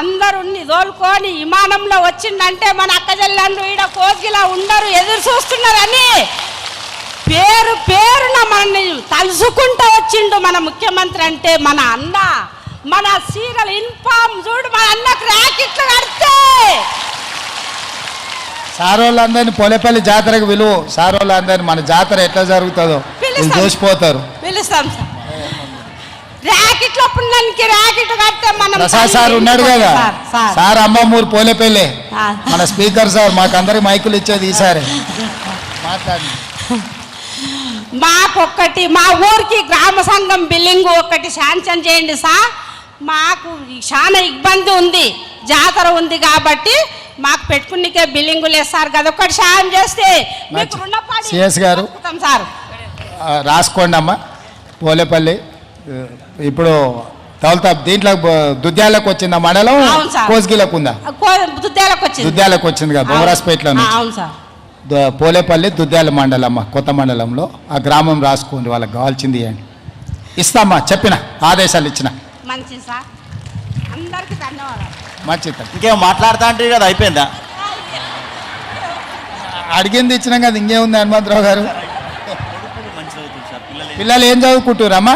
అందరూ తోలుకొని విమానంలో వచ్చిందంటే మన అక్కజల్లండ్రు ఈడ కోగిలా ఉండరు ఎదురు చూస్తున్నారని పేరు పేరున మనల్ని తలుసుకుంటూ వచ్చిండు మన ముఖ్యమంత్రి అంటే మన అన్న. మన సీరియల్ ఇన్ఫామ్ చూడు మన అన్నకు ర్యాకెట్లు కడితే. సార్ వాళ్ళందరినీ పోలేపల్లి జాతరకు విలువ. సార్ వాళ్ళందరినీ మన జాతర ఎట్లా జరుగుతుందో. చూసిపోతారు. పిలుస్తాం సార్. ర్యాకెట్లు పుణ్యానికి ర్యాకెట్ కడితే మనం ప్రసాద్ సార్ ఉన్నాడు కదా. సార్, అమ్మమ్మూరు పోలేపల్లి. మన స్పీకర్ సార్ మాకందరికి మైకులు ఇచ్చేది ఈసారి మాట్లాడి మాకొక్కటి మా ఊరికి గ్రామ సంఘం బిల్డింగ్ ఒకటి శాంక్షన్ చేయండి సార్. మాకు చాలా ఇబ్బంది ఉంది జాతర ఉంది కాబట్టి మాకు పెట్టుకునికే బిల్డింగ్ లేదు సార్. కదా ఒకటి సాయం చేస్తే సిఎస్ గారు. సార్. రాసుకోండి అమ్మా పోలేపల్లి ఇప్పుడు తౌలతా దీంట్లో దుద్యాలకు వచ్చిందా మండలం. కోస్గిలకు ఉందా కో- దుద్దేలకు వచ్చింది. దుద్యాలకు వచ్చింది కదా అవును. సార్. పోలేపల్లి దుద్యాల మండలమ్మ కొత్త మండలంలో ఆ గ్రామం రాసుకోండి వాళ్ళకి కావాల్సింది ఇవ్వండి ఇస్తామ్మా చెప్పిన ఆదేశాలు ఇచ్చిన. మంచిది సార్. అందరికీ ధన్యవాదాలు. మంచిది ఇంకేం మాట్లాడుతా అంటే కదా అయిపోయిందా? అడిగింది ఇచ్చినాం కదా ఇంకేముంది హనుమంతరావు గారు? పిల్లలు ఏం చదువుకుంటురమ్మా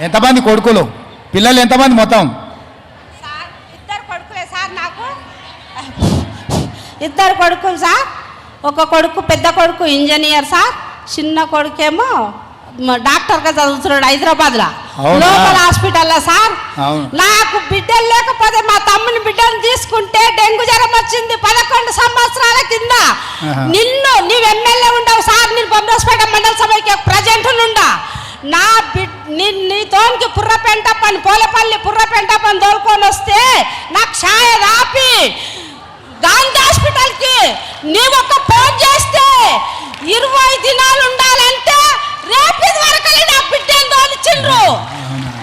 ఎంతమంది కొడుకులు? పిల్లలు ఎంతమంది మొత్తం? సార్ ఇద్దరు కొడుకులే సార్ నాకు. ఇద్దరు కొడుకులు సార్. ఒక కొడుకు పెద్ద కొడుకు ఇంజనీర్ సార్. చిన్న కొడుకేమో డాక్టర్గా చదువుతున్నాడు హైదరాబాద్లో? లోకల్ హాస్పిటల్లో సార్. నాకు బిడ్డలు లేకపోతే మా తమ్ముని బిడ్డను తీసుకుంటే డెంగ్యూ జ్వరం వచ్చింది పదకొండు సంవత్సరాల కింద. నిన్ను నీవు ఎమ్మెల్యే ఉండవు సార్. నేను బొమ్మరాజపేట మండల సభకి ప్రజెంట్ నుండా నా బిడ్ నీ తోనికి పుర్రపెంట పని పోలపల్లి పుర్రపెంట పని తోలుకొని వస్తే నాకు క్షాయ రాపి గాంధీ హాస్పిటల్కి నీవు ఒక ఫోన్ చేస్తే ఇరవై దినాలు ఉండాలంటే రేపు వరకు నా బిడ్డను తోలిచ్చిండ్రు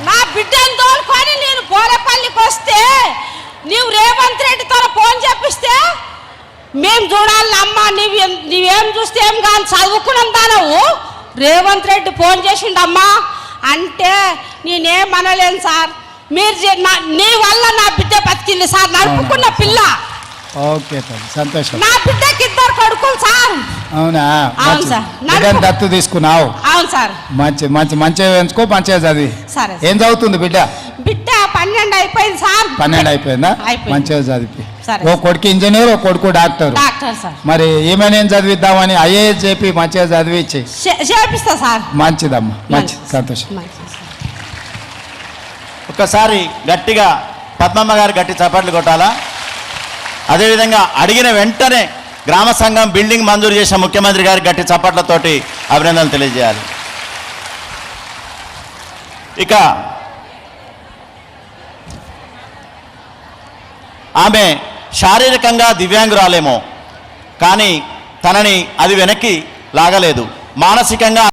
నా బిడ్డను తోలుకొని నేను పోలపల్లికి వస్తే నీవు రేవంత్ రెడ్డితో ఫోన్ చెప్పిస్తే మేము చూడాలి అమ్మ నీవు నీవేం చూస్తే ఏం కానీ చదువుకున్నాం దానవు రేవంత్ రెడ్డి ఫోన్ చేసిండమ్మా అంటే నేనేం అనలేను సార్. మీరు నా- వల్ల నా బిడ్డ బతికింది సార్. నడుపుకున్న పిల్ల. ఓకే సంతోషం. నా బిడ్డకి ఇద్దరు కొడుకులు సార్. అవునా? అవును. సార్. దత్తు తీసుకున్నావు. అవును సార్. మంచి మంచి మంచిగా ఎంచుకో మంచిగా చదివి. సరే. ఏం చదువుతుంది బిడ్డ? బిడ్డ పన్నెండు అయిపోయింది సార్. పన్నెండు అయిపోయిందా. మంచిగా చదివి. ఓ కొడుకు ఇంజనీర్ ఓ కొడుకు డాక్టర్. Doctor sir. మరి ఏమైనా ఏం చదివిద్దామని ఐఏఎస్ చెప్పి మంచిగా చదివించి చే- చేపిస్తా సార్. మంచిదమ్మా. మంచి సంతోషం. ఒక్కసారి గట్టిగా పద్మమ్మ గారు గట్టి చప్పట్లు కొట్టాలా? అదేవిధంగా అడిగిన వెంటనే గ్రామ సంఘం బిల్డింగ్ మంజూరు చేసిన ముఖ్యమంత్రి గారి గట్టి చప్పట్లతోటి అభినందనలు తెలియజేయాలి. ఇక ఆమె శారీరకంగా దివ్యాంగురాలేమో కానీ తనని అది వెనక్కి లాగలేదు. మానసికంగా